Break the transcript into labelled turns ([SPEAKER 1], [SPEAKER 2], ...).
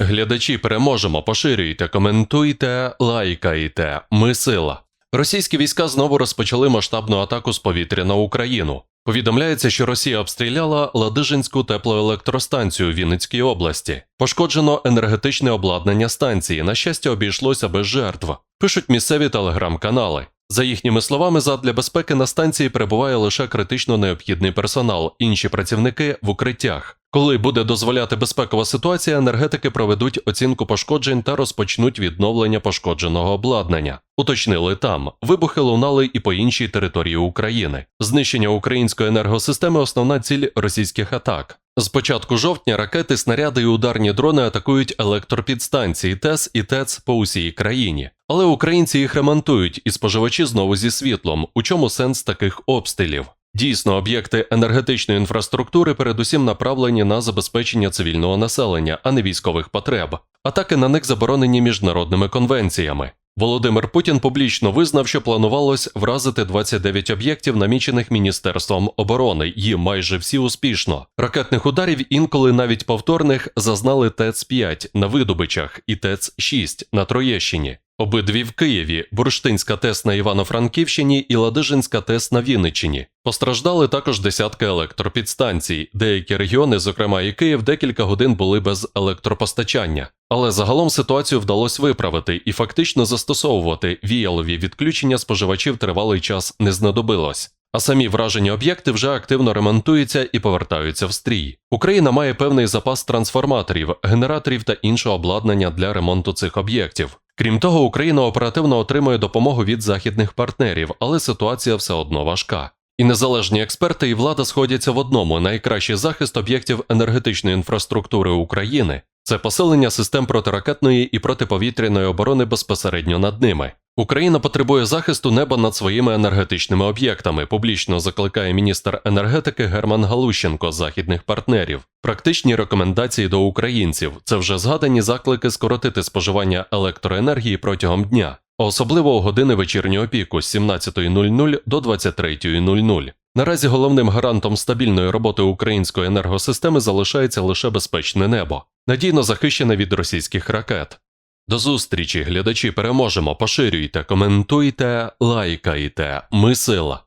[SPEAKER 1] глядачі, переможемо. Поширюйте, коментуйте, лайкайте. Ми сила. Російські війська знову розпочали масштабну атаку з повітря на Україну. Повідомляється, що Росія обстріляла Ладижинську теплоелектростанцію Вінницькій області. Пошкоджено енергетичне обладнання станції. На щастя, обійшлося без жертв. Пишуть місцеві телеграм-канали. За їхніми словами, задля безпеки на станції перебуває лише критично необхідний персонал, інші працівники в укриттях. Коли буде дозволяти безпекова ситуація, енергетики проведуть оцінку пошкоджень та розпочнуть відновлення пошкодженого обладнання. Уточнили там, вибухи лунали і по іншій території України. Знищення української енергосистеми основна ціль російських атак. З початку жовтня ракети, снаряди і ударні дрони атакують електропідстанції ТЕС і ТЕЦ по усій країні. Але українці їх ремонтують і споживачі знову зі світлом. У чому сенс таких обстрілів? Дійсно, об'єкти енергетичної інфраструктури передусім направлені на забезпечення цивільного населення, а не військових потреб. Атаки на них заборонені міжнародними конвенціями. Володимир Путін публічно визнав, що планувалось вразити 29 об'єктів, намічених Міністерством оборони, і майже всі успішно. Ракетних ударів, інколи навіть повторних, зазнали ТЕЦ-5 на Видобичах і ТЕЦ-6 на Троєщині. Обидві в Києві, Бурштинська ТЕС на Івано-Франківщині і Ладижинська ТЕС на Вінниччині. Постраждали також десятки електропідстанцій. Деякі регіони, зокрема і Київ, декілька годин були без електропостачання. Але загалом ситуацію вдалося виправити і фактично застосовувати віялові відключення споживачів тривалий час не знадобилось. А самі вражені об'єкти вже активно ремонтуються і повертаються в стрій. Україна має певний запас трансформаторів, генераторів та іншого обладнання для ремонту цих об'єктів. Крім того, Україна оперативно отримує допомогу від західних партнерів, але ситуація все одно важка. І незалежні експерти і влада сходяться в одному: найкращий захист об'єктів енергетичної інфраструктури України це посилення систем протиракетної і протиповітряної оборони безпосередньо над ними. Україна потребує захисту неба над своїми енергетичними об'єктами. Публічно закликає міністр енергетики Герман Галущенко західних партнерів. Практичні рекомендації до українців це вже згадані заклики скоротити споживання електроенергії протягом дня, особливо у години вечірнього піку з 17.00 до 23.00. Наразі головним гарантом стабільної роботи української енергосистеми залишається лише безпечне небо, надійно захищене від російських ракет. До зустрічі, глядачі, переможемо, поширюйте, коментуйте, лайкайте. Ми сила.